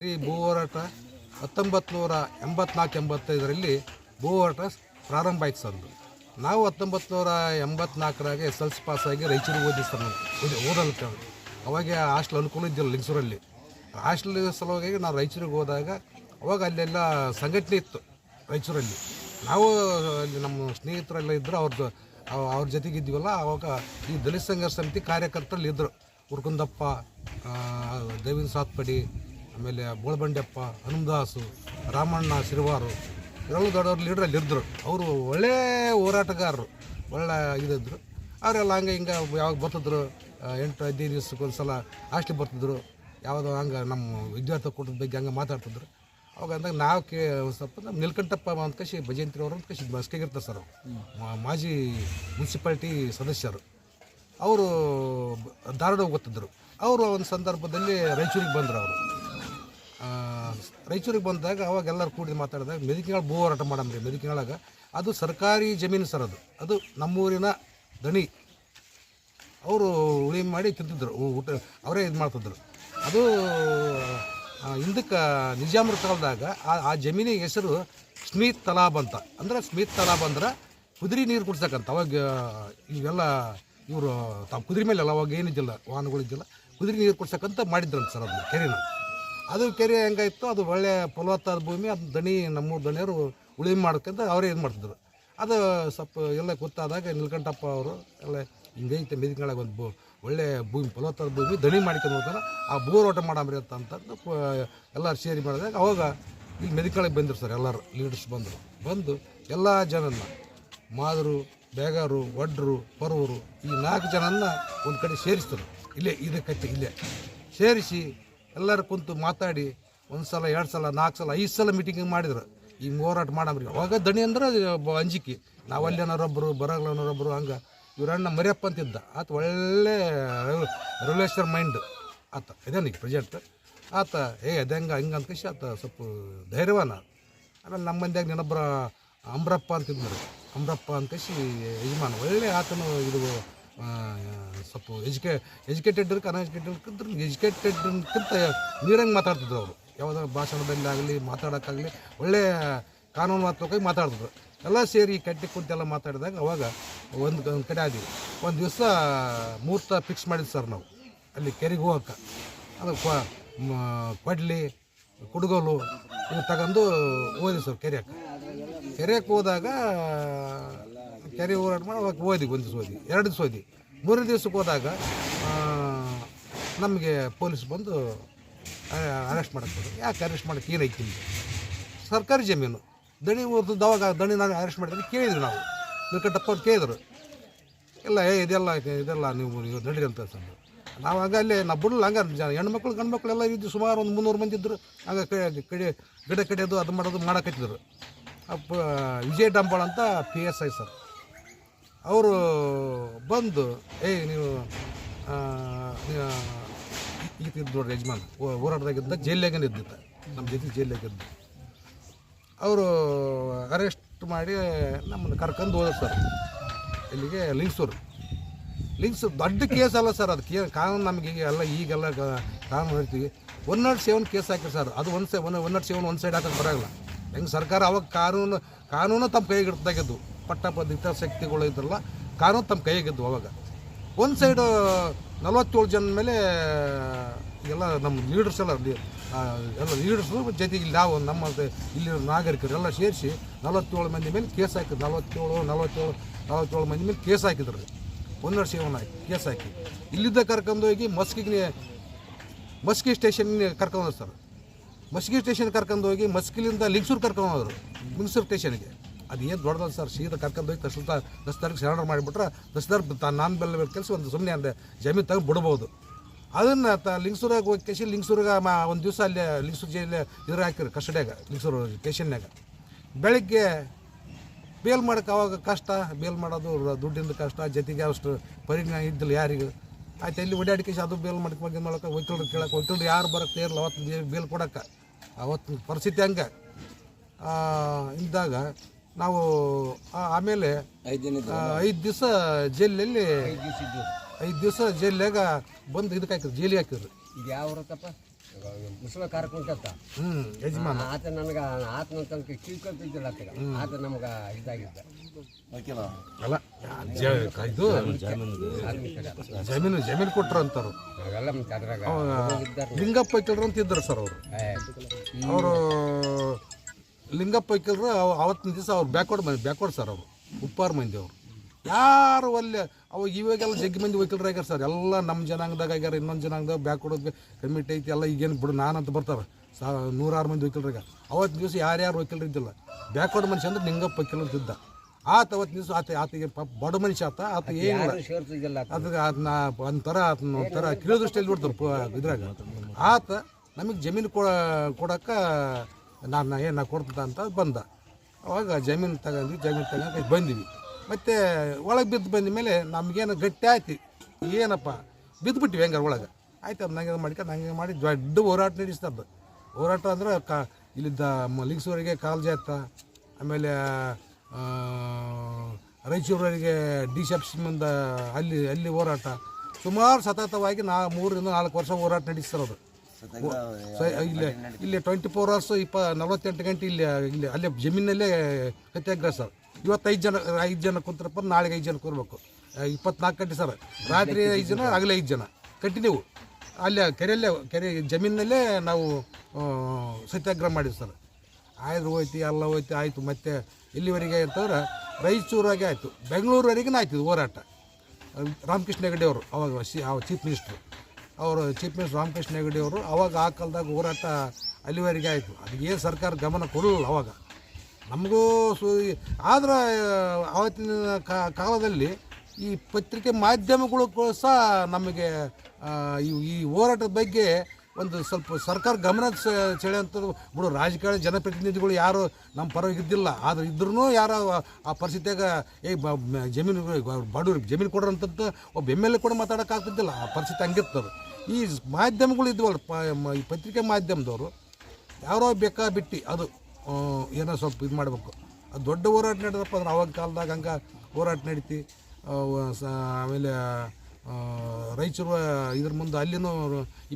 ಈ ಭೂ ಹೋರಾಟ ಹತ್ತೊಂಬತ್ತು ನೂರ ಎಂಬತ್ನಾಲ್ಕು, ಎಂಬತ್ತೈದರಲ್ಲಿ ಭೂ ಹೋರಾಟ ಪ್ರಾರಂಭ ಆಯ್ತು ಸರ್. ನಾವು ಹತ್ತೊಂಬತ್ತು ನೂರ ಎಂಬತ್ನಾಲ್ಕರಾಗೆ ಎಸ್ ಎಲ್ ಸಿ ಪಾಸಾಗಿ ರಾಯಚೂರಿಗೆ ಓದಿ ಸರ್ ನಾವು. ಓದಿ- ಓದಲಿಕ್ಕೆ ಅವಾಗ ಹಾಸ್ಟೆಲ್ ಅನುಕೂಲ ಇದ್ದಿಲ್ಲ ಲಿಂಗಸೂರಲ್ಲಿ. ಹಾಸ್ಟೆಲ್ ಸಲುವಾಗಿ ನಾವು ರಾಯಚೂರಿಗೆ ಹೋದಾಗ ಅವಾಗ ಅಲ್ಲೆಲ್ಲ ಸಂಘಟನೆ ಇತ್ತು ರಾಯಚೂರಲ್ಲಿ. ನಾವು ಅಲ್ಲಿ ನಮ್ಮ ಸ್ನೇಹಿತರೆಲ್ಲ ಇದ್ದರು ಅವ್ರದ್ದು ಅವ್ರ ಜೊತೆಗೆ ಅವಾಗ ಈ ದಲಿತ ಸಂಘರ್ಷ ಸಮಿತಿ ಕಾರ್ಯಕರ್ತರಲ್ಲಿ ಇದ್ದರು ಉರ್ಕುಂದಪ್ಪ ದೇವಿನ ಸಾತ್ಪಡಿ ಆಮೇಲೆ ಬೋಳಬಂಡೆಪ್ಪ, ಹನುಮದಾಸು, ರಾಮಣ್ಣ, ಶಿರ್ವಾರು ಇವರೆಲ್ಲ ದೊಡ್ಡವ್ರ ಲೀಡ್ರಲ್ಲಿ ಇದ್ದರು ಅವರು ಒಳ್ಳೆ ಹೋರಾಟಗಾರರು, ಒಳ್ಳೆ ಇದ್ದರು. ಅವರೆಲ್ಲ ಹಂಗೆ ಹಿಂಗೆ ಯಾವಾಗ ಬರ್ತಿದ್ರು ಎಂಟು, ಹದಿನೈದು ದಿವ್ಸಕ್ಕೆ ಒಂದು ಸಲ ಹಾಸ್ಟ್ಲಿಗೆ ಬರ್ತಿದ್ರು. ಯಾವುದೋ ಹಂಗೆ ನಮ್ಮ ವಿದ್ಯಾರ್ಥಿ ಕೂಟದ ಬಗ್ಗೆ ಹಂಗೆ ಮಾತಾಡ್ತಿದ್ರು. ಅವಾಗ ಅಂದಾಗ ನಾವು ಕೇ ಸ್ವಲ್ಪ ನಮ್ಮ ನಿಲ್ಕಂಠಪ್ಪ ಅಂತ ಕಸಿ ಭಜಂತ್ರಿ ಅವರು ಅಂತ ಕಸಿ ಬಸ್ಕೆಗಿರ್ತಾರೆ ಸರ್ ಮಾಜಿ ಮುನ್ಸಿಪಾಲ್ಟಿ ಸದಸ್ಯರು. ಅವರು ಧಾರವಾಡ ಹೋಗುತ್ತಿದ್ದರು ಅವರು ಒಂದು ಸಂದರ್ಭದಲ್ಲಿ ರಾಯಚೂರಿಗೆ ಬಂದರು ಅವರು. ರಾಯಚೂರಿಗೆ ಬಂದಾಗ ಅವಾಗ ಎಲ್ಲರೂ ಕೂಡಿ ಮಾತಾಡಿದಾಗ ಮೆದಿಕಿನಾಳ ಭೂ ಹೋರಾಟ ಮಾಡಮ್ರಿ, ಮೆದಿಕಿನಾಳಾಗ. ಅದು ಸರ್ಕಾರಿ ಜಮೀನು ಸರ್ ಅದು. ಅದು ನಮ್ಮೂರಿನ ದಣಿ. ಅವರು ಉಳಿ ಮಾಡಿ ತಿಂತಿದ್ರು ಊಟ ಅವರೇ ಇದು ಮಾಡ್ತಿದ್ರು. ಅದು ಹಿಂದಕ್ಕೆ ನಿಜಾಮರ ಕಾಲದಾಗ ಆ- ಆ ಜಮೀನಿಗೆ ಹೆಸರು ಸ್ಮಿತ್ ತಲಾಬ್ ಅಂತ. ಅಂದರೆ ಸ್ಮಿತ್ ತಲಾಬ್ ಅಂದ್ರೆ ಕುದುರೆ ನೀರು ಕುಡ್ಸಕ್ಕಂತ. ಅವಾಗ ಇವೆಲ್ಲ ಇವರು ತಾವು ಕುದುರೆ ಮೇಲೆ ಅಲ್ಲ, ಅವಾಗ ಏನಿದ್ದಿಲ್ಲ, ವಾಹನಗಳಿದ್ದಿಲ್ಲ. ಕುದುರೆ ನೀರು ಕುಡ್ಸಕ್ಕಂತ ಮಾಡಿದ್ರಂತ ಸರ್ ಅದನ್ನ ಕೆರೆನ. ಅದು ಕೆರೆ ಹೆಂಗಾಯ್ತು ಅದು ಒಳ್ಳೆ ಫಲವತ್ತಾದ ಭೂಮಿ, ಅದು ದಣಿ, ನಮ್ಮ ದಣಿಯರು ಉಳುಮೆ ಮಾಡ್ಕೊಂತ ಅವರೇ ಇದು ಮಾಡ್ತಿದ್ರು. ಅದು ಸ್ವಲ್ಪ ಎಲ್ಲ ಗೊತ್ತಾದಾಗ ನಿಲ್ಕಂಠಪ್ಪ ಅವರು ಎಲ್ಲ ಹಿಂಗೈತೆ ಮೆದಿಕನಾಳಾಗ ಒಂದು ಭೂ, ಒಳ್ಳೆ ಭೂಮಿ, ಫಲವತ್ತಾದ ಭೂಮಿ, ದಣಿ ಮಾಡ್ಕೊಂಡು ಹೋಗ್ತಾರೆ. ಆ ಬೋರೋಟ ಮಾಡಮ್ರಿ ಅಂತ ಅಂತಂದು ಎಲ್ಲರೂ ಸೇರಿ ಮಾಡಿದಾಗ ಅವಾಗ ಇಲ್ಲಿ ಮೆದಿಕನಾಳಿಗೆ ಬಂದರು ಸರ್ ಎಲ್ಲರೂ, ಲೀಡರ್ಸ್ ಬಂದರು. ಬಂದು ಎಲ್ಲ ಜನನ್ನ, ಮಾದರು, ಬೇಗಾರು ಒಡ್ರು ಪರವರು ಈ ನಾಲ್ಕು ಜನನ್ನ ಒಂದು ಕಡೆ ಸೇರಿಸ್ತಾರೆ. ಇಲ್ಲೇ ಇದಕ್ಕೆ ಇಲ್ಲೇ. ಸೇರಿಸಿ ಎಲ್ಲರೂ ಕುಂತು ಮಾತಾಡಿ, ಒಂದು ಸಲ, ಎರಡು ಸಲ, ನಾಲ್ಕು ಸಲ, ಐದು ಸಲ ಮೀಟಿಂಗ್ ಮಾಡಿದ್ರು. ಈ ಹೋರಾಟ ಮಾಡಮ್ರಿ. ಅವಾಗ ದಣಿ ಅಂದ್ರೆ ಅಂಜಿಕೆ. ನಾವು ಅಲ್ಲೇನಾರೊಬ್ಬರು ಬರಗ್ಲನರೊಬ್ಬರು ಹಂಗೆ. ಇವರಣ್ಣ ಮರಿಯಪ್ಪ ಅಂತಿದ್ದ ಆತ ಒಳ್ಳೆ ರಿಲೇಷನ್ ಮೈಂಡ್ ಆತ ಇದೇನು ಈಗ ಪ್ರೆಸೆಂಟ್ ಆತ, ಏ, ಅದೇ ಹಂಗೆ, ಹಿಂಗೆ ಅಂತ ಕಸಿ ಆತ ಸ್ವಲ್ಪ ಧೈರ್ಯವಾನ. ಆಮೇಲೆ ನಮ್ಮ ಮಂದಿಯಾಗ ನೆನೊಬ್ಬರ ಅಮ್ರಪ್ಪ ಅಂತಿದ್ದರು ಅಮ್ರಪ್ಪ ಅಂತ ಕಸಿ ಯಜಮಾನ, ಒಳ್ಳೆ ಆತನು ಇದು ಸ್ವಲ್ಪ ಎಜುಕೇ ಎಜುಕೇಟೆಡ್ ಅನ್ಎಜುಕೇಟೆಡ್ ಎಜುಕೇಟೆಡ್ಕಿಂತ ನೀರಂಗೆ ಮಾತಾಡ್ತಿದ್ರು ಅವರು. ಯಾವುದೋ ಭಾಷಣದಲ್ಲಿ ಆಗಲಿ ಮಾತಾಡೋಕ್ಕಾಗಲಿ, ಒಳ್ಳೆ ಕಾನೂನಾತ್ಮಕವಾಗಿ ಮಾತಾಡ್ತಿದ್ರು. ಎಲ್ಲ ಸೇರಿ ಕಟ್ಟಿ ಕುಂತೆಲ್ಲ ಮಾತಾಡಿದಾಗ ಅವಾಗ ಒಂದು ಕಡೆ ಆದ್ವಿ ಒಂದು ದಿವಸ ಮುಹೂರ್ತ ಫಿಕ್ಸ್ ಮಾಡಿದ್ವಿ ಸರ್ ನಾವು. ಅಲ್ಲಿ ಕೆರೆಗೆ ಹೋಗೋಕ್ಕೆ. ಅದು ಕೊಡ್ಲಿ ಕುಡುಗೋಲು ಇವು ತಗೊಂಡು ಹೋದ್ವಿ ಸರ್ ಕೆರೆಯಕ್ಕೆ. ಕೆರೆಯಕ್ಕೆ ಹೋದಾಗ ಕೆರೆ ಹೋರಾಟ ಮಾಡಿ ಅವಾಗ ಓದಿ ಒಂದು ಸೋದಿ, ಎರಡು ಸೋದಿ. ಮೂರನೇ ದಿವಸಕ್ಕೆ ಹೋದಾಗ ನಮಗೆ ಪೊಲೀಸ್ ಬಂದು ಅರೆಸ್ಟ್ ಮಾಡಕ್ಕೆ ಯಾಕೆ ಅರೆಸ್ಟ್ ಮಾಡೋಕ್ಕೆ ಏನೈತಿ ನಿಮಗೆ ಸರ್ಕಾರಿ ಜಮೀನು. ದಣಿ ಹೋದ್ರು ದವಾಗ ದಣಿ ನಾನು ಅರೆಸ್ಟ್ ಮಾಡಿದ್ರೆ ಕೇಳಿದ್ರು ನಾವು. ನಿಲ್ಕಂಠಪ್ಪ ಅವ್ರು ಕೇಳಿದ್ರು. ಇಲ್ಲ, ಏ, ಇದೆಲ್ಲ ಇದೆಲ್ಲ ನೀವು ನೀವು ನಡೀರಿ ಅಂತ ತಂದು ನಾವು ಹಾಗೆ ಅಲ್ಲೇ, ನಾವು ಬಿಡಲ್ಲ ಹಂಗೆ ಜನ, ಹೆಣ್ಮಕ್ಳು ಗಂಡು ಮಕ್ಕಳೆಲ್ಲ ಇದ್ದು ಸುಮಾರು ಒಂದು ಮುನ್ನೂರು ಮಂದಿ ಇದ್ದರು ಹಂಗೆ ಕಡೆ ಗಿಡ ಕಡಿಯೋದು, ಅದು ಮಾಡೋದು ಅಪ್ಪ, ವಿಜಯ್ ಡಂಬಾಳ್ ಅಂತ ಪಿ ಎಸ್ ಐ ಸರ್. ಅವರು ಬಂದು, ಏಯ್, ನೀವು ಈಗಿದ್ದು ನೋಡ್ರಿ ಯಜಮಾನ್ ಹೋರಾಟದಾಗಿದ್ದ ಜೈಲ್ನಾಗನೇ ಇದ್ದಿದ್ದ, ನಮ್ಮ ಜೊತೆ ಜೈಲಾಗಿದ್ದು ಅವರು ಅರೆಸ್ಟ್ ಮಾಡಿ ನಮ್ಮನ್ನು ಕರ್ಕೊಂಡು ಹೋದ ಸರ್. ಇಲ್ಲಿಗೆ ಲಿಂಗ್ಸೂರು. ಲಿಂಗ್ಸೂರು ದೊಡ್ಡ ಕೇಸ್ ಅಲ್ಲ ಸರ್ ಅದು. ಕೇ, ಕಾನೂನು ನಮಗೆ ಈಗ ಎಲ್ಲ, ಈಗೆಲ್ಲ ಕಾನೂನು ಹೇಳ್ತೀವಿ. ಒನ್ ನಾಟ್ ಸೆವೆನ್ ಕೇಸ್ ಹಾಕಿರಿ ಸರ್. ಅದು ಒಂದು ಸೆ, ಒನ್ ಒನ್ ನಾಟ್ ಸೆವೆನ್ ಒಂದು ಸೈಡ್ ಹಾಕಕ್ಕೆ ಬರೋಲ್ಲ. ಹೆಂಗೆ ಸರ್ಕಾರ ಅವಾಗ ಕಾನೂನು ಕಾನೂನು ತಮ್ಮ ಕೈಗೆ ತೆಗೆದು ಪಟ್ಟಪದ ಶಕ್ತಿಗಳು ಇದ್ರಲ್ಲ, ಕಾನೂನು ತಮ್ಮ ಕೈಯಾಗಿದ್ದು ಅವಾಗ. ಒಂದು ಸೈಡು ನಲವತ್ತೇಳು ಜನ ಮೇಲೆ, ಎಲ್ಲ ನಮ್ಮ ಲೀಡರ್ಸ್ ಎಲ್ಲ ಎಲ್ಲ ಲೀಡರ್ಸು ಜೊತೆಗೆ ಇಲ್ಲಿ ನಾವು, ನಮ್ಮ ಇಲ್ಲಿರೋ ನಾಗರಿಕರೆಲ್ಲ ಸೇರಿಸಿ ನಲವತ್ತೇಳು ಮಂದಿ ಮೇಲೆ ಕೇಸ್ ಹಾಕಿದ್ರು. ನಲವತ್ತೇಳು ನಲವತ್ತೇಳು ನಲವತ್ತೇಳು ಮಂದಿ ಮೇಲೆ ಕೇಸ್ ಹಾಕಿದ್ರು. ರೀ ಒಂದು ವರ್ಷ ಸೇವನ ಹಾಕಿ ಕೇಸ್ ಹಾಕಿ. ಇಲ್ಲಿದ್ದ ಕರ್ಕೊಂಡು ಹೋಗಿ ಮಸ್ಕಿಗೆ, ಮಸ್ಕಿ ಸ್ಟೇಷನ್ ಕರ್ಕೊಂಡು ಸರ್. ಮಸ್ಕಿ ಸ್ಟೇಷನ್ ಕರ್ಕೊಂಡು ಹೋಗಿ ಮಸ್ಕಿಲಿಂದ ಲಿಂಗ್ಸೂರು ಕರ್ಕೊಂಡು ಹೋದರು ಲಿಂಗ್ಸೂರು ಸ್ಟೇಷನ್ಗೆ ಅದು ಏನು ದೊಡ್ಡದಲ್ಲ ಸರ್, ಸೀದಾ ಕರ್ಕೊಂಡು ಹೋಗಿ ತಹಸೀಲ್ದಾರ್ ದಸ್ತಾರಿಗೆ ಸರೆಂಡರ್ ಮಾಡಿಬಿಟ್ರೆ ದಸ್ತಾರ್ ನಾನು ಬೆಲ್ಲ ಕೆಲಸ ಒಂದು ಸುಮ್ಮನೆ ಅಂದರೆ ಜಮೀನು ತಗೊಂಡು ಬಿಡ್ಬೋದು. ಅದನ್ನು ತ ಲಿಂಗ್ಸೂರಾಗ ಹೋಗಿ ಕೇಶಿ ಲಿಂಗ್ಸೂರಿಗೆ ಮಾ ಒಂದು ದಿವಸ ಅಲ್ಲಿ ಲಿಂಗ್ಸೂರು ಜೈಲಿ ಇದ್ರ ಹಾಕಿರು ಕಸ್ಟಡಿಯಾಗ, ಲಿಂಗ್ಸೂರು ಸ್ಟೇಷನ್ಯಾಗ ಬೆಳಗ್ಗೆ ಬೇಲ್ ಮಾಡೋಕೆ ಅವಾಗ ಕಷ್ಟ, ಬೇಲ್ ಮಾಡೋದು ದುಡ್ಡಿಂದ ಕಷ್ಟ, ಜೊತೆಗೆ ಅಷ್ಟು ಪರಿಜ್ಞಾನ ಇದ್ದಿಲ್ಲ ಯಾರಿಗೂ. ಆಯ್ತು, ಎಲ್ಲಿ ಓಡಾಡಿಕೇಸಿ ಅದು ಬೇಲ್ ಮಾಡಕ್ಕೆ ಬಗ್ಗೆ ಮಾಡೋಕೆ ವಕೀಲರು ಕೇಳಕ್ಕೆ ವಕೀಲರು ಯಾರು ಬರೋಕ್ಕೆ ಇರಲ್ಲ ಅವತ್ತು ಬೇಲ್ ಕೊಡೋಕೆ ಅವತ್ತು ಪರಿಸ್ಥಿತಿ ಹಂಗೆ. ಇದ್ದಾಗ ನಾವು ಆ- ಆಮೇಲೆ ಐದು ದಿನ ಐದು ದಿವಸ ಜೈಲಲ್ಲಿ ಐದು ದಿವಸ ಜೈಲ್ನಾಗ ಬಂದು ಇದಕ್ಕೆ ಹಾಕಿದ್ರು ಜೈಲಿಗೆ ಹಾಕಿದ್ರು. ಇದು ಯಾವ ಊರತ್ತಪ್ಪ? ಮುಸಲ ಕಾರ್ಕೊಂತ ಹ್ಞೂ ಯಜಮಾನ. ಆತ ನನಗೆ ಆತನ ತನಕ ಕಿಳ್ಕೊತಿದ್ದಿಲ್ಲ ಆತಗ ಆತ ನಮ್ಗೆ ಇದಾಗಿದ್ದ. ಅಲ್ಲ ಜ- ಇದು ಜಮೀನು ಜಮೀನು ಕೊಟ್ರು ಅಂತಾರು. ಅವೆಲ್ಲ ಮತ್ತೆ ಅದ್ರಾಗ ಇದ್ದಾರೆ ಲಿಂಗಪ್ಪ ಕೇಳ್ರು ಅಂತ ಇದ್ರು ಸರ್ ಅವರು. ಅವರು ಲಿಂಗಪ್ಪ ವಕೀಲರು ಅವ- ಅವತ್ತಿನ ದಿವಸ ಅವ್ರು ಬ್ಯಾಕ್ವರ್ಡ್ ಮಂದಿ ಬ್ಯಾಕ್ವರ್ಡ್ ಸರ್ ಅವರು. ಉಪ್ಪಾರ ಮಂದಿ ಅವರು. ಯಾರು ಅಲ್ಲಿ ಅವಾಗ ಇವಾಗೆಲ್ಲ ಜಗ್ಗಿ ಮಂದಿ ವೈಕಲ್ರ ಆಗ್ಯಾರ ಸರ್. ಎಲ್ಲ ನಮ್ಮ ಜನಾಂಗದಾಗ ಆಗ್ಯಾರ ಇನ್ನೊಂದು ಜನಾಂಗದಾಗ ಬ್ಯಾಕ್ವರ್ಡ್ ಕಮಿಟಿ ಐತಿ ಎಲ್ಲ ಈಗೇನು ಬಿಡು ನಾನಂತ ಬರ್ತಾರೆ. ಸಾ ನೂರಾರು ಮಂದಿ ಅವತ್ತು ಅವತ್ತಿನ ದಿವಸ ಯಾರ್ಯಾರು ವಕೀಲರು ಇದ್ದಿಲ್ಲ. ಬ್ಯಾಕ್ವರ್ಡ್ ಮನುಷ್ಯ ಅಂದ್ರೆ ಲಿಂಗಪ್ಪ ವಕೀಲರು ಇದ್ದ ಆತ ಅವತ್ತಿನ ದಿವಸ ಆತ ಆತಗೆ ಪಾಪ ಬಡ ಮನುಷ್ಯ ಆತ. ಆತ ಏನಿಲ್ಲ ಅದಕ್ಕೆ ಅದನ್ನ ಒಂಥರ ಆತನ ಒಂಥರ ಕಿಲೋ ಬಿಡ್ತಾರೆ ಇದ್ರಾಗ. ಆತ ನಮಗೆ ಜಮೀನು ಕೊಡ ಕೊಡಕ್ಕೆ ನಾನು ಏನು ಕೊಡ್ತದ ಅಂತ ಬಂದ. ಅವಾಗ ಜಮೀನು ತಗೊಂಡ್ವಿ, ಜಮೀನು ತಗೊಂಡು ಬಂದ್ವಿ. ಮತ್ತು ಒಳಗೆ ಬಿದ್ದು ಬಂದ ಮೇಲೆ ನಮಗೇನು ಗಟ್ಟಿ ಆಯ್ತು. ಏನಪ್ಪ ಬಿದ್ದುಬಿಟ್ಟಿವಿ ಹೆಂಗಾರ ಒಳಗೆ. ಆಯ್ತು ಅದು ನಂಗೆ ಮಾಡ್ಕೊಂಡು ನಂಗೆ ಮಾಡಿ ದೊಡ್ಡ ಹೋರಾಟ ನಡೆಸ್ತದ್ದು ಹೋರಾಟ ಅಂದ್ರೆ ಕ, ಇಲ್ಲಿದ್ದ ಮ- ಕಾಲು ಜಾತ, ಆಮೇಲೆ ರಾಯಚೂರವರಿಗೆ ಡಿ ಮುಂದೆ ಅಲ್ಲಿ ಅಲ್ಲಿ ಹೋರಾಟ. ಸುಮಾರು ಸತತವಾಗಿ ನಾ ಮೂರರಿಂದ ನಾಲ್ಕು ವರ್ಷ ಹೋರಾಟ ನಡೆಸ್ತಿರೋದು ಸ- ಇಲ್ಲೇ ಇಲ್ಲಿ ಟ್ವೆಂಟಿ ಫೋರ್ ಅವರ್ಸ್ ಇಪ್ಪ ನಲವತ್ತೆಂಟು ಗಂಟೆ ಇಲ್ಲಿ ಇಲ್ಲಿ ಅಲ್ಲೇ ಜಮೀನಲ್ಲೇ ಸತ್ಯಾಗ್ರಹ ಸರ್. ಇವತ್ತು ಐದು ಜನ ಐದು ಜನ ಕುಂತ್ರಪ್ಪ ನಾಳೆಗೆ ಐದು ಜನ ಕೂರ್ಬೇಕು ಇಪ್ಪತ್ನಾಲ್ಕು ಗಂಟೆ ಸರ್. ರಾತ್ರಿ ಐದು ಜನ ಆಗಲೇ ಐದು ಜನ. ಕಂಟಿನ್ಯೂ. ಅಲ್ಲೇ ಕೆರೆಯಲ್ಲೇ ಕೆರೆ ಜಮೀನಲ್ಲೇ ನಾವು ಸತ್ಯಾಗ್ರಹ ಮಾಡಿದ್ವಿ ಸರ್. ಆಯ್ತು ಹೋಯ್ತು ಎಲ್ಲ ಹೋಯ್ತು ಆಯಿತು. ಮತ್ತೆ ಇಲ್ಲಿವರೆಗೆ ಅಂತಂದ್ರೆ ರಾಯಚೂರಾಗೆ ಆಯಿತು. ಬೆಂಗಳೂರವರೆಗೂ ಆಯ್ತು ಹೋರಾಟ. ರಾಮಕೃಷ್ಣ ಹೆಗಡೆ ಅವರು ಅವಾಗ ಚೀಫ್ ಮಿನಿಸ್ಟ್ರು ಅವರು ಚೀಫ್ ಮಿನಿಸ್ಟರ್ ರಾಮಕೃಷ್ಣ ಹೆಗಡೆ ಅವರು ಅವಾಗ ಆ ಕಾಲದಾಗ ಹೋರಾಟ ಅಲ್ಲಿವರೆಗೆ ಆಯಿತು. ಏನು ಸರ್ಕಾರ ಗಮನ ಕೊಡಲಿಲ್ಲ ಅವಾಗ. ನಮಗೂ ಸು ಆದ್ರೆ ಆವತ್ತಿನ ಕಾಲದಲ್ಲಿ ಈ ಪತ್ರಿಕೆ ಮಾಧ್ಯಮಗಳು ಸಹ ನಮಗೆ ಈ ಹೋರಾಟದ ಬಗ್ಗೆ ಒಂದು ಸ್ವಲ್ಪ ಸರ್ಕಾರ ಗಮನ ಸೆಳೆಯಂಥದ್ದು ಬಿಡು. ರಾಜಕೀಯ ಜನಪ್ರತಿನಿಧಿಗಳು ಯಾರು ನಮ್ಮ ಪರವಾಗಿ ಇದ್ದಿಲ್ಲ. ಆದ್ರೆ ಇದ್ರೂ ಯಾರು ಆ ಪರಿಸ್ಥಿತಿಯಾಗ ಏ ಜಮೀನು ಬಡವ್ರಿಗೆ ಜಮೀನು ಕೊಡ್ರಂಥದ್ದು ಒಬ್ಬ ಎಂ ಎಲ್ ಎ ಕೂಡ ಮಾತಾಡೋಕ್ಕಾಗ್ತಿದ್ದಿಲ್ಲ. ಆ ಪರಿಸ್ಥಿತಿ ಹಂಗಿರ್ತದೆ. ಈ ಮಾಧ್ಯಮಗಳು ಇದ್ವಲ್ಲ ಈ ಪತ್ರಿಕೆ ಮಾಧ್ಯಮದವರು, ಯಾರೋ ಬೇಕಾ ಬಿಟ್ಟು, ಅದು ಏನೋ ಸ್ವಲ್ಪ ಇದು ಮಾಡಬೇಕು. ಅದು ದೊಡ್ಡ ಹೋರಾಟ ನಡೆದಪ್ಪ ಅಂದ್ರೆ ಅವಾಗ ಕಾಲದಾಗ ಹಂಗೆ ಹೋರಾಟ ನಡೀತಿ. ಆಮೇಲೆ ರೈಚರು ಇದ್ರ ಮುಂದೆ ಅಲ್ಲಿನೂ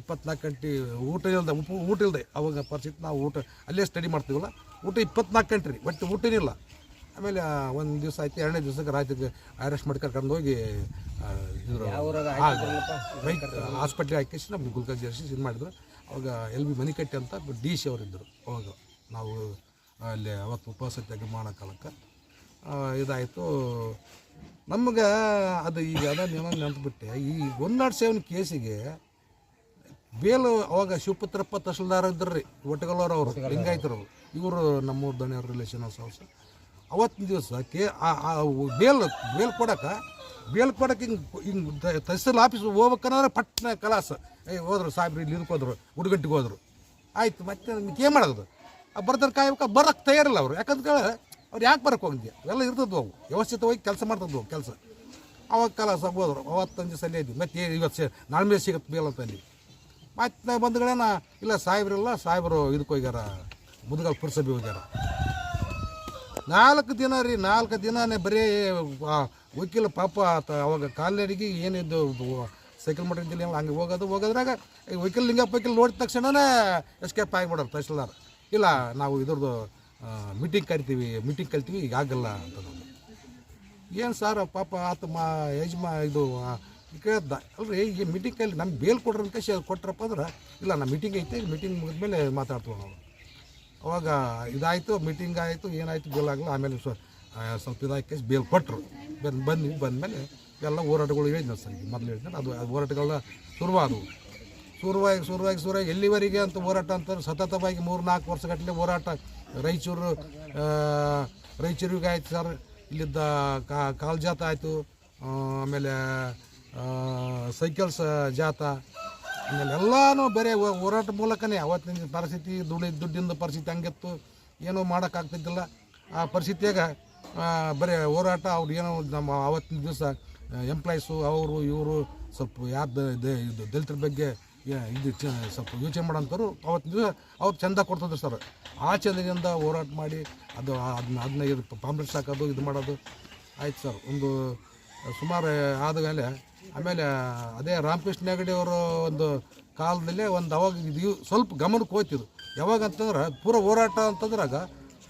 ಇಪ್ಪತ್ನಾಲ್ಕು ಗಂಟೆ ಊಟ ಇಲ್ಲದೆ ಉಪ, ಊಟ ಇಲ್ಲದೆ ಅವಾಗ ಪರಿಸ್ಥಿತಿ ನಾವು ಊಟ, ಅಲ್ಲೇ ಸ್ಟಡಿ ಮಾಡ್ತೀವಲ್ಲ, ಊಟ ಇಪ್ಪತ್ನಾಲ್ಕು ಗಂಟೆ ರೀ, ಒಟ್ಟು ಊಟನಿಲ್ಲ. ಆಮೇಲೆ ಒಂದು ದಿವಸ ಆಯ್ತು ಎರಡನೇ ದಿವಸಕ್ಕೆ ರಾತ್ರಿಗೆ ಅರೆಸ್ಟ್ ಮಾಡಿ ಕರ್ಕೊಂಡು ಹೋಗಿ ಹಾಸ್ಪಿಟ್ಲಿಗೆ ಹಾಕಿಸಿ ನಮ್ಗೆ ಗುಲ್ಕಲ್ ಜರ್ಸಿ ಇದು ಮಾಡಿದ್ರು. ಅವಾಗ ಎಲ್ ಬಿ ಮನಿಕಟ್ಟಿ ಅಂತ ಡಿ ಸಿ ಅವರಿದ್ದರು. ಅವಾಗ ನಾವು ಅಲ್ಲಿ ಅವತ್ತು ಉಪವಾಸ ಮಾಡೋ ಕಾಲಕ್ಕೆ ಇದಾಯಿತು. ನಮ್ಗೆ ಅದು ಈಗ ಅದನ್ನ ಏನೋ ನೆನಪುಬಿಟ್ಟೆ ಈ ಒಂದಾಡು ಸೇವನ್ ಕೇಸಿಗೆ ಬೇಲು ಅವಾಗ ಶಿವಪುತ್ರಪ್ಪ ತಹಶೀಲ್ದಾರ್ ಇದ್ದರು ರೀ ಒಟ್ಟಗಲ್ಲವ್ರು ಅವರು ಲಿಂಗಾಯ್ತರು. ಇವರು ನಮ್ಮೂರು ದಣಿಯವ್ರ ರಿಲೇಷನ್ ಹೌಸ್ ಅವತ್ತಿನ ದಿವಸ ಕೇ ಆ- ಬೇಲ್ ಬೇಲ್ ಕೊಡಕ್ಕೆ ಬೇಲ್ ಕೊಡಕ್ಕೆ ಹಿಂಗೆ ಹಿಂಗೆ ತಹಸೀಲ್ ಆಫೀಸ್ ಹೋಗ್ಬೇಕಂದ್ರೆ ಪಟ್ನ ಕಲಾಸ. ಏ, ಹೋದ್ರು ಸಾಹೇಬ್ರು, ಇಲ್ಲಿ ಇದಕ್ಕೆ ಹೋದ್ರು ಗುಡುಗಟ್ಟಿಗೆ ಹೋದ್ರು. ಆಯ್ತು, ಮತ್ತೆ ಏನು ಮಾಡೋದು? ಆ ಬರ್ದ್ರೆ ಕಾಯ್ಬೇಕು ಬರಕ್ಕೆ ತಯಾರಿಲ್ಲ ಅವರು. ಯಾಕಂದ್ರೆ ಅವ್ರು ಯಾಕೆ ಬರಕ್ಕೆ ಹೋಗಿದ್ದೆ ಎಲ್ಲ ಇರ್ತದ್ದು ಅವು. ವ್ಯವಸ್ಥಿತವಾಗಿ ಕೆಲಸ ಮಾಡ್ತಿದ್ವು ಅವು ಕೆಲಸ. ಅವಾಗ ಕಲಾಸ ಹೋದ್ರು. ಅವತ್ತೊಂದು ದಿವಸ ಅಲ್ಲೇ ಮತ್ತೆ ಇವತ್ತು ನಾಳೆ ಮೇಲೆ ಸಿಗುತ್ತೆ ಬೇಲ್ ಅಂತ ಅಲ್ಲಿ ಮತ್ತೆ ಬಂದ್ಗಳೇನ ಇಲ್ಲ ಸಾಹೇಬ್ರಿಲ್ಲ ಸಾಹೇಬರು ಇದಕ್ಕೆ ಹೋಗ್ಯಾರ. ಮುದುಗಲ್ ಪುರಸಭೆ ಹೋಗ್ಯಾರ. ನಾಲ್ಕು ದಿನ ರೀ, ನಾಲ್ಕು ದಿನನೇ ಬರೀ ವಕೀಲ ಪಾಪ ಆತ, ಅವಾಗ ಕಾಲ್ನಡಿಗೆ ಏನಿದ್ದು ಸೈಕಲ್ ಮಾಡಿದ್ದಿಲ್ಲ ಇದ್ದಿಲ್ಲ, ಹಂಗೆ ಹೋಗೋದು, ಹೋಗೋದ್ರಾಗ ಈ ವಕೀಲ್ ಲಿಂಗಪ್ಪ ವಕೀಲ್ ನೋಡಿದ ತಕ್ಷಣನೇ ಎಸ್ಕೇಪ್ ಆಗಿಬಿಡೋರು ತಹಶೀಲ್ದಾರ್. ಇಲ್ಲ, ನಾವು ಇದ್ರದ್ದು ಮೀಟಿಂಗ್ ಕರಿತೀವಿ ಮೀಟಿಂಗ್ ಕಲ್ತೀವಿ ಈಗ ಆಗಲ್ಲ ಅಂತ ಏನು ಸರ್, ಪಾಪ ಆತ ಮಾ, ಯಜಮಾ, ಇದು ಕೇಳ್ದ, ಅಲ್ರಿ ಈ ಮೀಟಿಂಗ್ ಕೈಲಿ ನಮ್ಗೆ ಬೇಲ್ ಕೊಡ್ರಿ ಅಂತ ಕೊಟ್ರಪ್ಪ ಅಂದ್ರೆ, ಇಲ್ಲ ನಮ್ಮ ಮೀಟಿಂಗ್ ಐತೆ ಮೀಟಿಂಗ್ ಮುಗಿದ್ಮೇಲೆ ಮಾತಾಡ್ತೀವಿ ನಾವು. ಅವಾಗ ಇದಾಯಿತು ಮೀಟಿಂಗ್ ಆಯಿತು, ಏನಾಯಿತು ಬೇಲ್ ಆಗಲ್ಲ ಆಮೇಲೆ ಸ್ವಲ್ಪ ಸ್ವಲ್ಪ ಇದಾಕಿ ಬೇಲ್ ಕೊಟ್ಟರು ಬಂದು ಬಂದ್ವಿ ಬಂದಮೇಲೆ ಎಲ್ಲ ಹೋರಾಟಗಳು ಹೇಳಿದ್ನ ಸರ್, ಈಗ ಮೊದಲು ಹೇಳಿದ್ನ ಅದು ಹೋರಾಟಗಳನ್ನ ಶುರುವಾದವು. ಶುರುವಾಗಿ ಶುರುವಾಗಿ ಶುರುವಾಗಿ ಎಲ್ಲಿವರೆಗೆ ಅಂತ ಹೋರಾಟ ಅಂತಂದ್ರೆ ಸತತವಾಗಿ ಮೂರು ನಾಲ್ಕು ವರ್ಷಗಟ್ಟಲೆ ಹೋರಾಟ. ರಾಯಚೂರು ರಾಯಚೂರಿಗೆ ಸರ್, ಇಲ್ಲಿದ್ದ ಕಾಲ್ ಜಾತ ಆಯಿತು ಆಮೇಲೆ ಸೈಕಲ್ಸ್, ಜಾತ. ಆಮೇಲೆ ಎಲ್ಲನೂ ಬೇರೆ ಹೋರಾಟ ಮೂಲಕನೇ ಅವತ್ತಿನ ಪರಿಸ್ಥಿತಿ, ದುಡಿ ದುಡ್ಡಿಂದ ಪರಿಸ್ಥಿತಿ ಹಂಗಿತ್ತು. ಏನೂ ಮಾಡೋಕ್ಕಾಗ್ತಿದ್ದಿಲ್ಲ. ಆ ಪರಿಸ್ಥಿತಿಯಾಗ ಬರೀ ಹೋರಾಟ, ಅವ್ರು ಏನೋ ನಮ್ಮ ಅವತ್ತಿನ ದಿವಸ ಎಂಪ್ಲಾಯ್ಸು ಅವರು, ಇವರು, ಸ್ವಲ್ಪ ಯಾರು ಇದು ದಲಿತರ ಬಗ್ಗೆ ಇದು ಸ್ವಲ್ಪ ಯೋಚನೆ ಮಾಡೋಂಥವ್ರು ಅವತ್ತಿನ ದಿವಸ ಅವ್ರು ಚಂದ ಕೊಡ್ತಿದ್ರು ಸರ್. ಆ ಚಂದದಿಂದ ಹೋರಾಟ ಮಾಡಿ, ಅದು ಅದನ್ನ ಅದನ್ನ ಇದು ಪಾಂಪ್ಲೆಟ್ಸ್ ಹಾಕೋದು ಇದು ಮಾಡೋದು. ಆಯ್ತು ಸರ್. ಒಂದು, ಸುಮಾರು ಆದಮೇಲೆ ಆಮೇಲೆ ಅದೇ ರಾಮಕೃಷ್ಣ ಹೆಗಡೆ ಅವರು ಒಂದು ಕಾಲದಲ್ಲೇ ಒಂದು ಅವಾಗ ಇದು ಸ್ವಲ್ಪ ಗಮನಕ್ಕೆ ಹೋಯ್ತಿದ್ದು ಯಾವಾಗ ಅಂತಂದ್ರೆ ಪೂರ ಹೋರಾಟ ಅಂತಂದ್ರಾಗ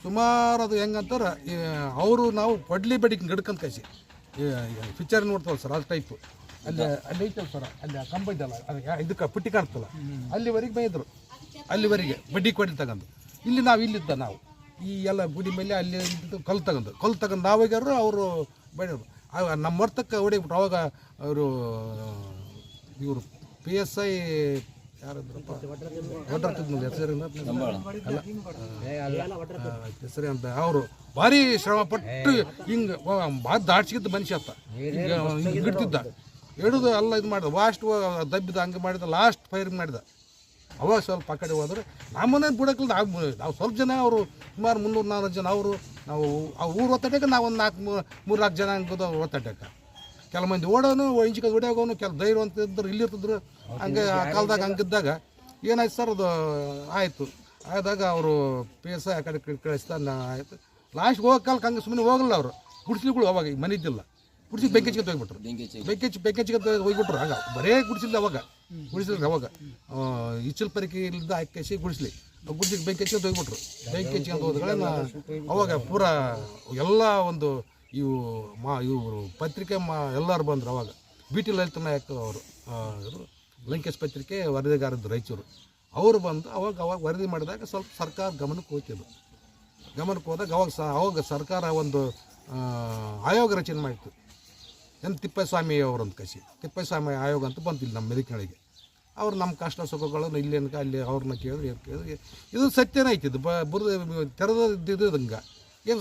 ಸುಮಾರು ಅದು ಹೆಂಗಂತಾರೆ ಅವರು ನಾವು ಪಡ್ಲಿ ಬೆಡಿಗೆ ಗಡ್ಕಂತ ಕಸಿ ಪಿಕ್ಚರ್ ನೋಡ್ತಾವಲ್ಲ ಸರ್, ಅದು ಟೈಪು ಅಲ್ಲಿ ಅಲ್ಲಿ ಐತಲ್ಲ ಸರ್, ಅಲ್ಲಿ ಆ ಕಂಬ ಇದೆಯಲ್ಲ, ಅದು ಯಾ- ಇದಕ್ಕೆ ಪುಟ್ಟಿ ಕಾಣ್ತಲ್ಲ. ಅಲ್ಲಿವರೆಗೆ ಬೈದರು. ಅಲ್ಲಿವರೆಗೆ ಬಡ್ಡಿ ಕೊಡ್ಲಿ ತಗೊಂಡು ಇಲ್ಲಿ ನಾವು ಇಲ್ಲಿದ್ದ ನಾವು. ಈ ಎಲ್ಲ ಗುಡಿ ಮೇಲೆ ಅಲ್ಲಿ ಕಲ್ ಕಲ್ಲು ತಗೊಂಡು ಕಲ್ಲು ತಗೊಂಡು ನಾವಾಗ್ಯಾರು ಅವರು ಬೆಳೆಯೋರು ನಮ್ಮ ಹೊರ್ತಕ್ಕೆ ಹೊಡಿಬಿಟ್ರು. ಅವಾಗ ಅವರು ಇವರು ಪಿ ಎಸ್ ಐ ಯಾರಿದ್ರಪ್ಪ? ಹೆಸರು ಅಂತ. ಅವರು ಭಾರಿ ಶ್ರಮ ಪಟ್ಟು ಹಿಂಗೆ ಭಾಳ ದಾಡ್ಸಿದ್ದ ಮನುಷ್ಯ ಅತ್ತ ಹಿಂಗೆ ಹಿಂಗೆ ಹಿಡ್ತಿದ್ದ. ಹಿಡಿದು ಅಲ್ಲ ಇದು ಮಾಡಿದ. ಲಾಸ್ಟ್ ದಬ್ಬಿದ ಹಂಗೆ ಮಾಡಿದ ಲಾಸ್ಟ್ ಫೈರಿಂಗ್ ಮಾಡಿದ. ಅವಾಗ ಸ್ವಲ್ಪ ಆ ಕಡೆ ಹೋದ್ರೆ ನಮ್ಮನೆ ಬಿಡಕ್ಕಿಲ್ಲ ನಾವು ಸ್ವಲ್ಪ ಜನ ಅವರು ಸುಮಾರು ಮುನ್ನೂರು ನಾಲ್ಕು ಜನ ಅವರು ನಾವು ಆ ಊರು ಒತ್ತಡಕ್ಕೆ ನಾವು ಒಂದು ನಾಲ್ಕು ಮೂರು ನಾಲ್ಕು ಜನ ಹಂಗದ ಒತ್ತಡಕ್ಕೆ. ಕೆಲವು ಮಂದಿ ಓಡೋನು ಇಂಚಿಕ ಹೊಡಿಯೋಗೋನು ಕೆಲ ಧೈರ್ಯ ಅಂತ ಇದ್ದರು ಇಲ್ಲಿರ್ತಿದ್ರು. ಹಂಗೆ ಆ ಕಾಲದಾಗ ಹಂಗಿದ್ದಾಗ ಏನಾಯ್ತು ಸರ್ ಅದು ಆಯಿತು. ಆದಾಗ ಅವರು ಪಿ ಎಸ್ ಐ ಆ ಕಡೆ ಕಳಿಸ್ತಾ ಆಯಿತು. ಲಾಸ್ಟ್ ಹೋಗೋ ಕಾಲಕ್ಕೆ ಹಂಗೆ ಸುಮ್ಮನೆ ಹೋಗಲ್ಲ ಅವರು. ಗುಡಿಸ್ಲಿಗಳು ಅವಾಗ ಈಗ ಮನೆ ಗುಡಿಸಿ ಬೆಂಕಿ ಹಚ್ಕೊತ ಹೋಗ್ಬಿಟ್ರು. ಬೆಂಕಿ ಹಚ್ಚಿ ಬೆಂಕಿ ಹಚ್ಕೊತ ಹೋಗ್ಬಿಟ್ರು. ಆಗ ಬರೇ ಗುಡಿಸಿಲ್ಲ ಅವಾಗ. ಗುಡಿಸಿಲ್ಲ ಅವಾಗ. ಇಚ್ಚಲ್ ಪರಿಕೆ ಇಲ್ಲಿಂದ ಹಾಕಿ ಗುಡಿಸ್ಲಿ ಗುಡಿಸಿ ಬೆಂಕಿ ಹಚ್ಕೊತ ಹೋಗ್ಬಿಟ್ರು. ಬೆಂಕಿ ಹಚ್ಕೊಂಡು ಹೋದ್ರೆ ಅವಾಗ ಪೂರ ಎಲ್ಲ ಒಂದು ಇವು ಮಾ ಇವರು ಪತ್ರಿಕೆ ಮಾ ಎಲ್ಲರೂ ಬಂದರು ಅವಾಗ. ಬಿ ಟಿ ಲಲಿತ ನಾಯಕ್ ಅವರು ಲಂಕೇಶ್ ಪತ್ರಿಕೆ ವರದಿಗಾರದ್ದು ರಾಯಚೂರು. ಅವರು ಬಂದು ಅವಾಗ ಅವಾಗ ವರದಿ ಮಾಡಿದಾಗ ಸ್ವಲ್ಪ ಸರ್ಕಾರ ಗಮನಕ್ಕೆ ಹೋಗ್ತಿದ್ರು ಗಮನಕ್ಕೆ ಹೋದಾಗ ಅವಾಗ ಸ ಅವಾಗ ಸರ್ಕಾರ ಒಂದು ಆಯೋಗ ರಚನೆ ಮಾಡಿತ್ತು. ಏನು ತಿಪ್ಪೇಸ್ವಾಮಿ ಅವರೊಂದು ಕಸಿ. ತಿಪ್ಪೇಸ್ವಾಮಿ ಆಯೋಗ ಅಂತ ಬಂತಿಲ್ಲ ನಮ್ಮ ಮೆದಿಕಳಿಗೆ ಅವ್ರು ನಮ್ಮ ಕಷ್ಟ ಸುಖಗಳನ್ನು ಇಲ್ಲೇನಕ ಅಲ್ಲಿ ಅವ್ರನ್ನ ಕೇಳಿದ್ರು ಏನು ಕೇಳಿದ್ರೆ. ಇದು ಸತ್ಯನೇ ಐತಿದ್ದು ಬ ಬುರ್ದ ತೆರೆದ ಹಂಗೆ. ಏನು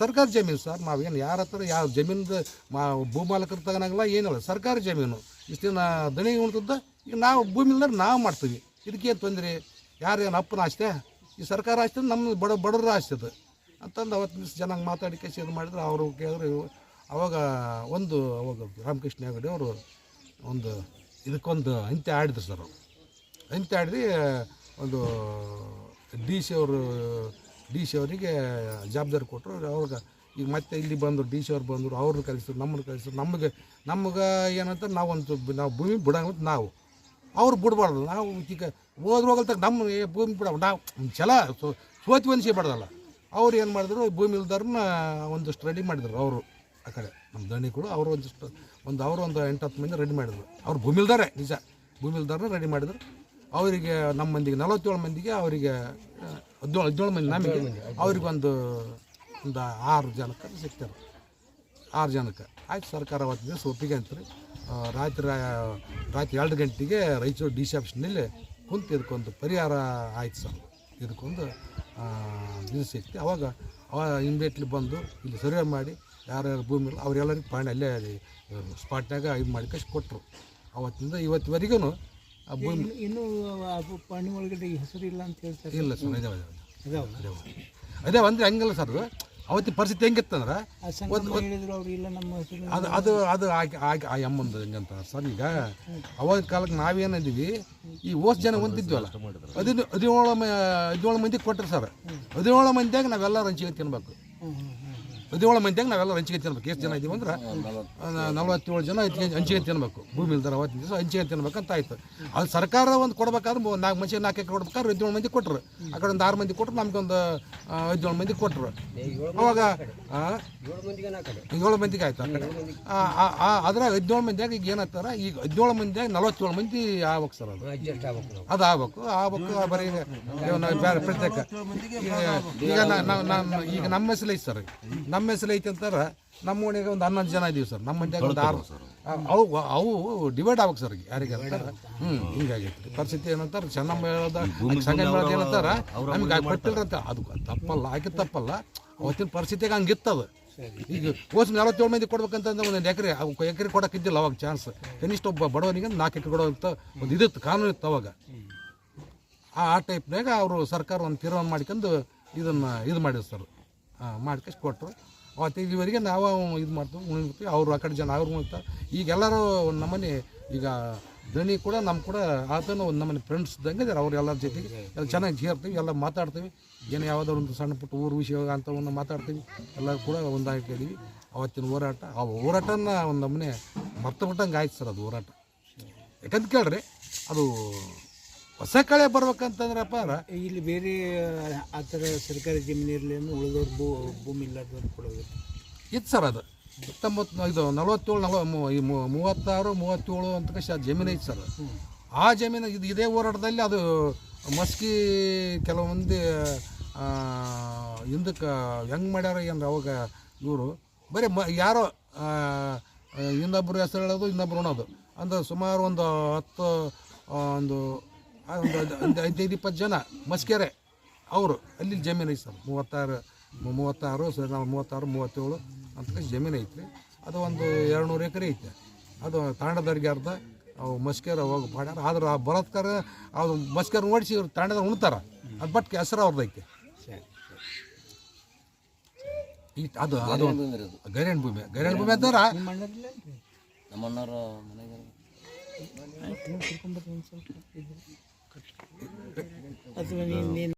ಸರ್ಕಾರಿ ಜಮೀನು ಸರ್, ನಾವೇನು ಯಾರ ಹತ್ರ ಯಾವ ಜಮೀನ್ದು ಮಾ ಭೂಮಾಲಕರು ತಗೋಣಂಗಿಲ್ಲ ಏನಿಲ್ಲ. ಸರ್ಕಾರಿ ಜಮೀನು. ಇಷ್ಟು ದಿನ ದಣಿ ಉಣ್ತದ, ಈಗ ನಾವು ಭೂಮಿ ಇಲ್ಲದ್ರೆ ನಾವು ಮಾಡ್ತೀವಿ. ಇದಕ್ಕೇನು ತೊಂದರೆ? ಯಾರೇನು ಅಪ್ಪನ ಅಷ್ಟೇ ಈ ಸರ್ಕಾರ ಅಷ್ಟೇ ನಮ್ಮ ಬಡ ಬಡವ್ರ ಆಸ್ತಿ ಅಂತಂದು ಅವತ್ತು ದಿವಸ ಜನ ಮಾತಾಡಿ ಕಸಿ ಇದು ಮಾಡಿದ್ರೆ, ಅವರು ಕೇಳಿದ್ರು ಅವಾಗ ಒಂದು ಅವಾಗ ರಾಮಕೃಷ್ಣ ಹೆಗಡೆ ಅವರು ಒಂದು ಇದಕ್ಕೊಂದು ಅಂತ್ಯ ಆಡಿದ್ರು ಸರ್ ಅವರು. ಅಂತ್ಯ ಆಡಿದ್ರಿ ಒಂದು ಡಿ ಸಿ ಅವರು, ಡಿ ಸಿ ಅವರಿಗೆ ಜವಾಬ್ದಾರಿ ಕೊಟ್ಟರು. ಅವ್ರಿಗೆ ಈಗ ಮತ್ತೆ ಇಲ್ಲಿ ಬಂದರು, ಡಿ ಸಿ ಅವ್ರು ಬಂದರು, ಅವ್ರನ್ನ ಕಲಿಸಿದ್ರು ನಮ್ಮನ್ನು ಕಲಿಸಿದ್ರು ನಮಗೆ, ನಮ್ಗೆ ಏನಂತ ನಾವೊಂದು ನಾವು ಭೂಮಿ ಬಿಡಂಗ ನಾವು. ಅವ್ರು ಬಿಡಬಾರ್ದು. ನಾವು ಈಗ ಹೋದ್ರೆ ಹೋಗಲ್ತಕ್ಕ ನಮ್ಮ ಭೂಮಿ ಬಿಡ ನಾವು ಛಲ ಸೋತಿ ಸೇ ಬಿಡೋದಲ್ಲ. ಅವ್ರು ಏನು ಮಾಡಿದ್ರು, ಭೂಮಿ ಇಲ್ದಾರನ್ನ ಒಂದು ರೆಡಿ ಮಾಡಿದ್ರು ಅವರು. ಆ ಕಡೆ. ನಮ್ಮ ದಣಿ ಕೂಡ ಅವರು ಒಂದಿಷ್ಟು ಒಂದು ಅವರು ಒಂದು ಎಂಟು ಹತ್ತು ಮಂದಿ ರೆಡಿ ಮಾಡಿದ್ರು. ಅವ್ರು ಭೂಮಿಲ್ದಾರೆ ನಿಜ. ಭೂಮಿ ರೆಡಿ ಮಾಡಿದ್ರು. ಅವರಿಗೆ ನಮ್ಮ ಮಂದಿಗೆ ನಲವತ್ತೇಳು ಮಂದಿಗೆ ಅವರಿಗೆ ಹದಿನೇಳು ಹದಿನೇಳು ಮಂದಿ ನಮಗೆ. ಅವ್ರಿಗೆ ಒಂದು ಒಂದು ಆರು ಜನಕ್ಕೆ ಸಿಗ್ತಾರೆ. ಆರು ಜನಕ್ಕೆ ಆಯ್ತು ಸರ್ಕಾರ ಅವತ್ತು ದಿವಸ ಒಪ್ಪಿಗೆ ಅಂತಾರೆ. ರಾತ್ರಿ ರಾತ್ರಿ ಎರಡು ಗಂಟೆಗೆ ರಾಯಚೂರು ಡಿ ಸಿ ಆಫೀಸ್ನಲ್ಲಿ ಕುಂತು ಇದಕ್ಕೊಂದು ಪರಿಹಾರ ಆಯ್ತು ಸರ್. ಇದಕ್ಕೊಂದು ಇದು ಸಿಕ್ತು ಅವಾಗ ಅವ ಇಮ್ಮಿಡಿಯೇಟ್ಲಿ ಬಂದು ಇಲ್ಲಿ ಸರ್ವೆ ಮಾಡಿ ಯಾರ್ಯಾರು ಭೂಮಿ ಇಲ್ಲ ಅವರೆಲ್ಲರಿಗೂ ಪಾಣಿ ಅಲ್ಲೇ ಸ್ಪಾಟ್ನಾಗ ಇದು ಮಾಡಿ ಕಷ್ಟ ಕೊಟ್ಟರು ಅವತ್ತಿಂದ ಇವತ್ತಿವರೆಗೂ ಆ ಭೂಮಿ ಇನ್ನೂ ಪಾಣಿ ಒಳಗಡೆ ಹೆಸರು ಇಲ್ಲ ಅಂತ ಹೇಳ್ತಾರೆ. ಇಲ್ಲ ಸರ್ ಇದಾವೆ ಇದಾವೆ ಅದಾವ ಅದೇ ಅಂದರೆ ಹಂಗಲ್ಲ ಸರ್ ಅದು ಅವತ್ತಿನ ಪರಿಸ್ಥಿತಿ ಹೆಂಗಿತ್ತಂದ್ರೆ ಅದು ಅದು ಅದು ಹಾಕಿ ಆಕೆ ಆ ಎಮ್ಮಂದು ಹೆಂಗಂತ ಸರ್ ಈಗ ಅವಾಗ ಕಾಲಕ್ಕೆ ನಾವೇನಿದ್ದೀವಿ ಈ ಓಸ್ ಜನ ಹೊಂದಿದ್ವಲ್ಲ ಹದಿನ ಹದಿನೇಳು ಮ ಹದಿನೇಳು ಮಂದಿ ಕೊಟ್ಟರು ಸರ್. ಹದಿನೇಳು ಮಂದಿಯಾಗ ನಾವೆಲ್ಲ ಹಂಚಿಗೆ ತಿನ್ಬೇಕು. ಹದಿನೇಳು ಮಂದಿಯಾಗ ನಾವೆಲ್ಲ ಹಂಚಿಗೆ ತಿನ್ಬೇಕು. ಎಷ್ಟು ಜನ ಇದ್ದೀವಿ ಅಂದ್ರೆ ನಲವತ್ತೇಳು ಜನ ಹಂಚಿಗೆ ತಿನ್ಬೇಕು. ಭೂಮಿ ಇಲ್ದಾರ ಅವತ್ತಿನ ದಿವಸ ಹಂಚಿಗೆ ಅಂತ ಆಯ್ತು. ಅದು ಸರ್ಕಾರ ಒಂದು ಕೊಡ್ಬೇಕಾದ್ರೆ ನಾಲ್ಕು ಮನುಷ್ಯ ನಾಲ್ಕು ಎಕರೆ ಕೊಡ್ಬೇಕಾದ್ರೆ ಹದಿನೇಳು ಮಂದಿ ಕೊಟ್ಟರು ಆ ಕಡೆ ಒಂದು ಆರು ಮಂದಿ ಕೊಟ್ಟರು ನಮ್ಗೊಂದು ಹದಿನೇಳು ಮಂದಿ ಕೊಟ್ಟರು ಅವಾಗ ಏಳು ಮಂದಿಗೆ ಆಯ್ತು ಆ ಹದಿನೇಳು ಮಂದಿಯಾಗ ಈಗ ಏನಂತಾರ ಈಗ ಹದಿನೇಳು ಮಂದಿಯಾಗ ನಲ್ವತ್ತೇಳು ಮಂದಿ ಆಗ್ಬೇಕು ಸರ್ ಅದು. ಅದು ಆಗ್ಬೇಕು ಆಗ್ಬೇಕು ಬರೀ ಪ್ರತ್ಯೇಕ. ಈಗ ಈಗ ನಮ್ಮ ಹೆಸರು ಐತೆ ಸರ್. ನಮ್ಮ ಹೆಸರು ಐತೆ ಅಂತಾರೆ ನಮ್ಮ ಓಣಿಗೆ ಒಂದು ಹನ್ನೊಂದು ಜನ ಇದೀವಿ ಸರ್. ನಮ್ಮ ಮಂಡ್ಯಾಗ ಒಂದು ಆರು ಅವು ಅವು ಡಿವೈಡ್ ಆಗ್ಬೇಕು ಸರ್ ಯಾರಿಗೆ ಹ್ಞೂ ಹಿಂಗಾಗೈತೆ ಪರಿಸ್ಥಿತಿ ಏನಂತಾರೆ ಚೆನ್ನಮ್ಮ ಹೇಳೋದ ಸಂಘ ಹೇಳೋದು ಏನಂತಾರ ನಮ್ಗೆ ಕೊಟ್ಟಿಲ್ಲ ಅಂತ. ಅದು ತಪ್ಪಲ್ಲ ಆಕೆ ತಪ್ಪಲ್ಲ. ಅವತ್ತಿನ ಪರಿಸ್ಥಿತಿಗೆ ಹಂಗಿತ್ತದು ಈಗ ಹೋಸ್ ನಲವತ್ತೇಳು ಮಂದಿ ಕೊಡ್ಬೇಕಂತಂದ್ರೆ ಒಂದು ಎಕರೆ ಎಕರೆ ಕೊಡಕ್ಕೆ ಇದ್ದಿಲ್ಲ ಅವಾಗ ಚಾನ್ಸ್ ಕನಿಷ್ಠ ಒಬ್ಬ ಬಡವನಿಗೆ ನಾಲ್ಕು ಎಕರೆ ಕೊಡೋ ಅಂತ ಒಂದು ಇದಿತ್ತು ಕಾನೂನು ಇತ್ತು ಅವಾಗ. ಆ ಆ ಟೈಪ್ನಾಗ ಅವರು ಸರ್ಕಾರ ಒಂದು ತೀರ್ಮಾನ ಮಾಡ್ಕೊಂಡು ಇದನ್ನು ಇದು ಮಾಡಿದ್ರು ಸರ್. ಮಾಡ್ಕಷ್ಟು ಕೊಟ್ಟರು ಅವತ್ತು ಇಲ್ಲಿವರೆಗೆ ನಾವು ಇದು ಮಾಡ್ತೀವಿ ಉಳಿತೀವಿ ಅವರು ಆ ಕಡೆ ಜನ, ಅವ್ರು ಉಳಿತಾರೆ ಈಗ ಎಲ್ಲರೂ ನಮ್ಮನೆ, ಈಗ ದಣಿ ಕೂಡ ನಮ್ಮ ಕೂಡ ಆತನ ಒಂದು ನಮ್ಮನೆ ಫ್ರೆಂಡ್ಸ್ ಇದ್ದಂಗೆ ಇದ್ದಾರೆ ಅವ್ರು ಎಲ್ಲರ ಜೊತೆಗೆ ಎಲ್ಲ ಚೆನ್ನಾಗಿ ಸೇರ್ತೀವಿ, ಎಲ್ಲ ಮಾತಾಡ್ತೀವಿ. ಏನು ಯಾವುದೋ ಒಂದು ಸಣ್ಣ ಪುಟ್ಟ ಊರು ವಿಷಯ ಅಂಥವನ್ನ ಮಾತಾಡ್ತೀವಿ. ಎಲ್ಲರೂ ಕೂಡ ಒಂದಾಗಿದ್ದೀವಿ ಅವತ್ತಿನ ಹೋರಾಟ, ಆ ಹೋರಾಟನ ಒಂದು ನಮ್ಮನೆ ಮರ್ತು ಬಿಟ್ಟಂಗೆ ಆಯ್ತು ಸರ್ ಅದು ಹೋರಾಟ. ಯಾಕಂತ ಕೇಳ್ರಿ ಅದು ಹೊಸ ಕಳೆ ಬರ್ಬೇಕಂತಂದ್ರಪ್ಪ ಅಂದ್ರೆ? ಇಲ್ಲಿ ಬೇರೆ ಆ ಥರ ಸರ್ಕಾರಿ ಜಮೀನು ಇರಲಿ ಅಂದ್ರೆ ಉಳಿದವ್ರು ಭೂ ಭೂಮಿ ಇಲ್ಲದವ್ರು ಕೊಡೋದು. ಇತ್ತು ಸರ್ ಅದು. ಹತ್ತೊಂಬತ್ತು ಇದು ನಲವತ್ತೇಳು ನಲ ಮೂ- ಮೂವತ್ತಾರು ಮೂವತ್ತೇಳು ಅಂತ ಜಮೀನು ಐತೆ ಸರ್. ಆ ಜಮೀನು ಇದು ಇದೇ ಹೋರಾಟದಲ್ಲಿ ಅದು ಮಸ್ಕಿ ಕೆಲವೊಂದು ಹಿಂದಕ್ಕೆ ಹೆಂಗೆ ಮಾಡ್ಯಾರ ಏನು ಅವಾಗ ಇವರು. ಬರೀ ಮ ಯಾರೋ ಇನ್ನೊಬ್ಬರು ಹೆಸರು ಹೇಳೋದು ಇನ್ನೊಬ್ರು ಉಣೋದು. ಅಂದ್ರೆ ಸುಮಾರು ಒಂದು ಹತ್ತು ಒಂದು ಒಂದು ಒಂದು ಹದಿನೈದು ಇಪ್ಪತ್ತು ಜನ ಮಸ್ಕೆರೆ ಅವರು ಅಲ್ಲಿ ಜಮೀನು ಐತೆ ಸರ್. ಮೂವತ್ತಾರು ಮೂವತ್ತಾರು ಸರ್ ನಾವು ಮೂವತ್ತಾರು ಮೂವತ್ತೇಳು ಅಂತ ಜಮೀನು ಐತ್ರಿ. ಅದು ಒಂದು ಎರಡು ನೂರು ಎಕರೆ ಐತೆ. ಅದು ತಾಂಡದವ್ರಿಗೆ ಅರ್ಧ ಅವು ಮಸ್ಕೇರ ಹೋಗಿ ಮಾಡ್ಯಾರ. ಆದ್ರೆ ಆ ಬಲತ್ಕಾರ ಅದು ಮಸ್ಕೇರ ಓಡಿಸಿ ಇವ್ರು ತಾಂಡದ ಉಣ್ತಾರ. ಅದು ಬಟ್ ಹೆಸರು ಅವ್ರದ್ದು ಐತೆ. ಸರಿ ಈ ಅದು ಅದು ಗೈರಣ್ಯ ಭೂಮಿ ಗೈರಣ್ಯ ಭೂಮಿ? ಅಂತಾರ? ನಮ್ಮ ಅಣ್ಣರಿಲ್ಲ ಮನೆಗೆ あつまりみんな。